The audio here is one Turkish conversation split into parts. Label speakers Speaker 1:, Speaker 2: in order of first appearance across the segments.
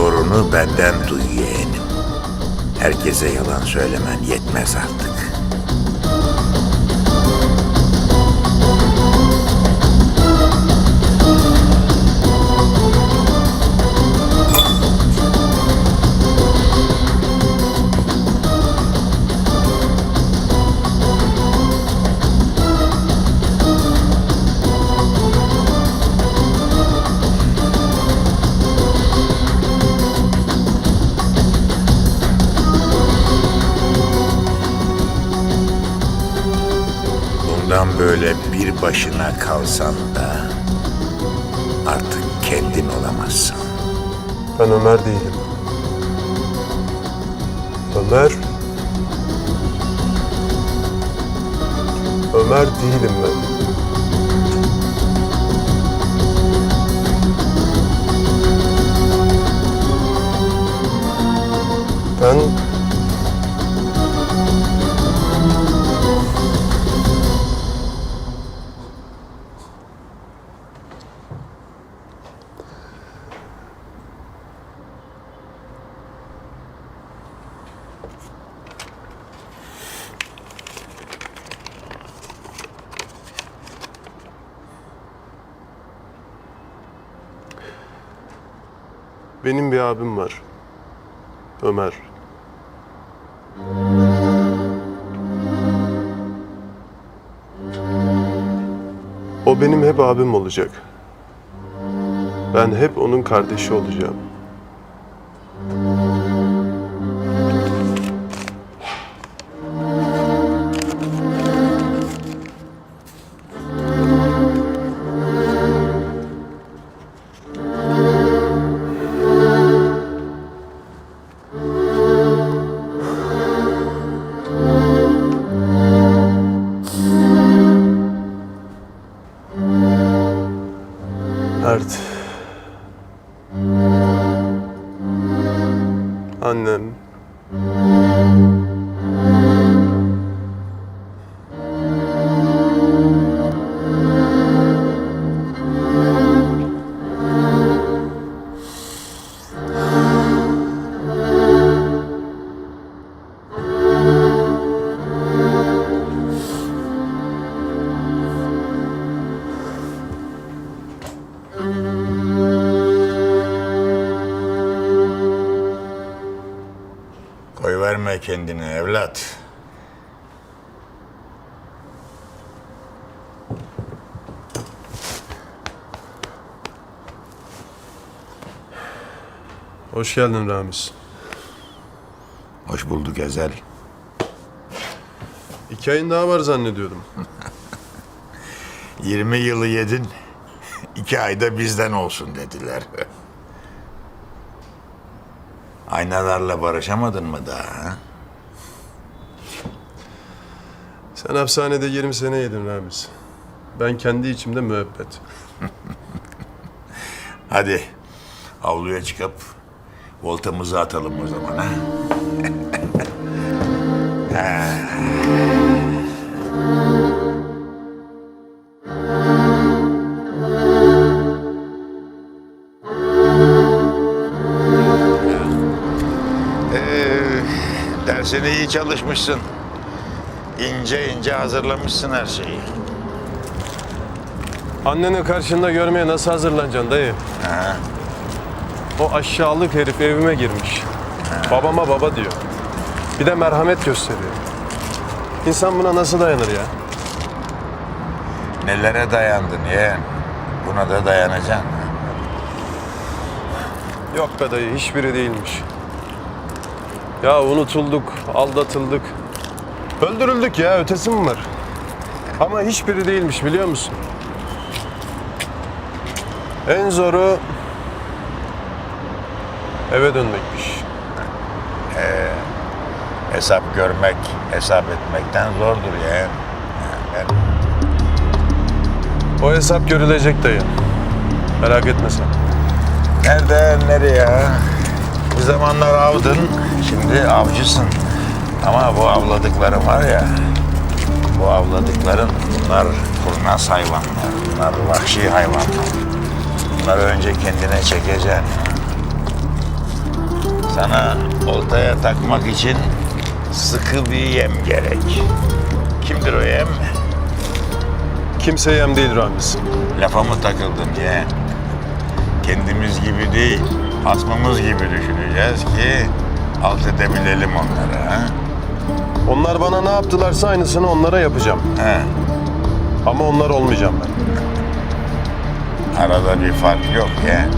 Speaker 1: Doğrunu benden duy yeğenim. Herkese yalan söylemen yetmez artık. Bundan böyle bir başına kalsan da artık kendin olamazsın.
Speaker 2: Ben Ömer değilim. Ömer... Ömer değilim ben. Ben... Benim bir abim var. Ömer. O benim hep abim olacak. Ben hep onun kardeşi olacağım. Annem.
Speaker 1: Koy verme kendini evlat.
Speaker 2: Hoş geldin Ramiz.
Speaker 1: Hoş bulduk Ezel.
Speaker 2: İki ayın daha var zannediyordum.
Speaker 1: 20 yılı yedin. iki ayda bizden olsun dediler. Aynalarla barışamadın mı daha? ha?
Speaker 2: Sen hapishanede 20 sene yedin Ramiz. Ben kendi içimde müebbet.
Speaker 1: Hadi avluya çıkıp voltamızı atalım o zaman ha. Ee, dersine iyi çalışmışsın. İnce ince hazırlamışsın her şeyi.
Speaker 2: Anneni karşında görmeye nasıl hazırlanacaksın dayı? O aşağılık herif evime girmiş. Babama baba diyor. Bir de merhamet gösteriyor. İnsan buna nasıl dayanır ya?
Speaker 1: Nelere dayandın yeğen? Buna da dayanacaksın.
Speaker 2: Yok be dayı hiçbiri değilmiş. Ya unutulduk, aldatıldık. Öldürüldük ya ötesi mi var? Ama hiçbiri değilmiş biliyor musun? En zoru eve dönmekmiş.
Speaker 1: Hesap görmek, hesap etmekten zordur yeğen. Ben
Speaker 2: O hesap görülecek dayı. Merak etme sen.
Speaker 1: nereden nereye? Bir zamanlar avdın, şimdi avcısın. Ama bu avladıkların var ya, bu avladıkların bunlar kurnaz hayvanlar, bunlar vahşi hayvanlar. Bunları önce kendine çekeceksin. Sana oltaya takmak için sıkı bir yem gerek. Kimdir o yem?
Speaker 2: Kimse yem değil Ramiz.
Speaker 1: Lafa mı takıldın yeğen? Kendimiz gibi değil, asmamız gibi düşüneceğiz ki alt edebilelim onları. Ha?
Speaker 2: Onlar bana ne yaptılarsa aynısını onlara yapacağım.
Speaker 1: He.
Speaker 2: Ama onlar olmayacağım ben.
Speaker 1: Arada bir fark yok ya.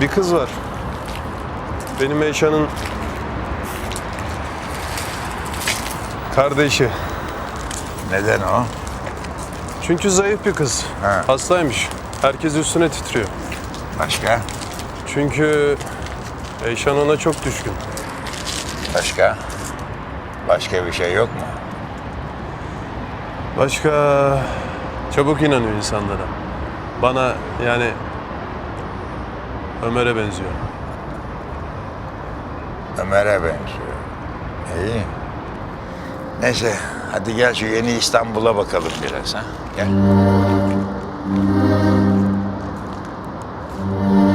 Speaker 2: Bir kız var. Benim Eyşan'ın kardeşi.
Speaker 1: Neden o?
Speaker 2: Çünkü zayıf bir kız.
Speaker 1: Ha.
Speaker 2: Hastaymış. Herkes üstüne titriyor.
Speaker 1: Başka?
Speaker 2: Çünkü Eyşan ona çok düşkün.
Speaker 1: Başka? Başka bir şey yok mu?
Speaker 2: Başka çabuk inanıyor insanlara. Bana yani Ömer'e benziyor.
Speaker 1: Ömer'e benziyor. İyi. Neyse, hadi gel şu yeni İstanbul'a bakalım biraz ha. Gel.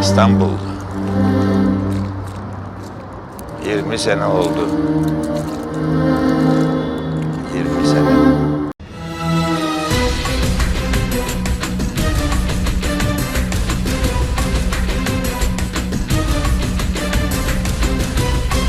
Speaker 1: İstanbul. 20 sene oldu. 20 sene.